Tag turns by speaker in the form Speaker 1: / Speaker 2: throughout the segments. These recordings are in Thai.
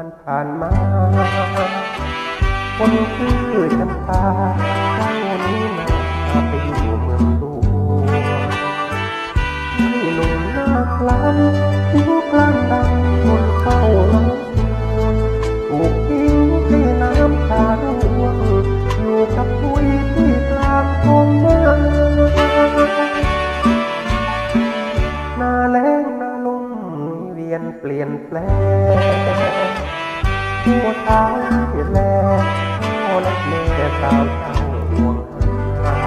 Speaker 1: านผ่านมา คนคือ ยนเปลี่ยนแปลงหัวตายแลพ่อและแม่สาวเจ้าห่วงหา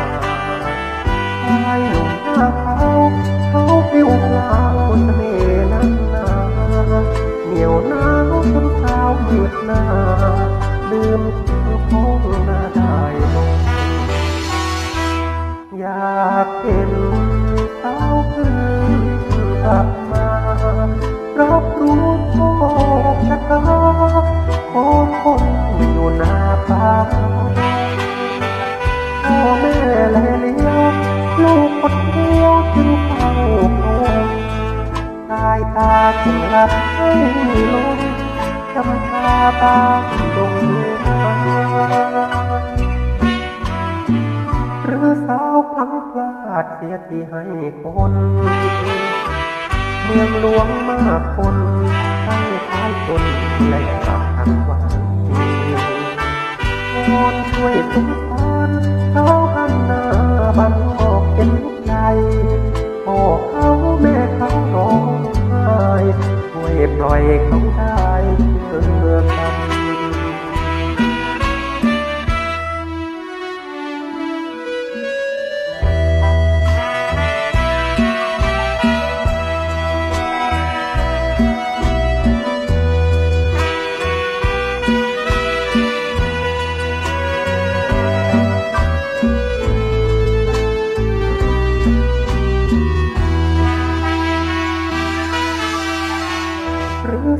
Speaker 1: ชายหนุ่มหน้าขาวเขาผิวขาวเน่ห์นักหนาเหนียวหนาวจนสาวมืดหน้าลืมเที่ยวของหน้าได้ลงอยากเห็น ของคนอยู่หน้าป่าพ่อแม่แลเลี้ยวลูกคนเดียวจึงเฝ้าคอยสายตาจึงหลับให้ลงจำตาบางดงหรือสาวพลังพลาดเสียที่ให้คน เมืองหลวงมากคน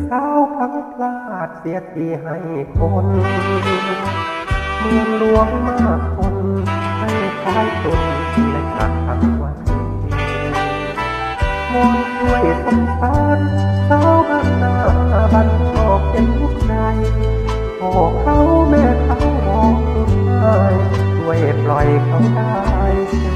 Speaker 1: สาวพลังพลาดเสียทีให้คนเมืองหลวงมากคนให้คล้ายตนและขาดทางวันมองช่วยสงสารสาวบ้านนาบ้านนอกเป็นลูกใจพ่อเขาแม่เขาร้องไห้ช่วยปล่อยเขาได้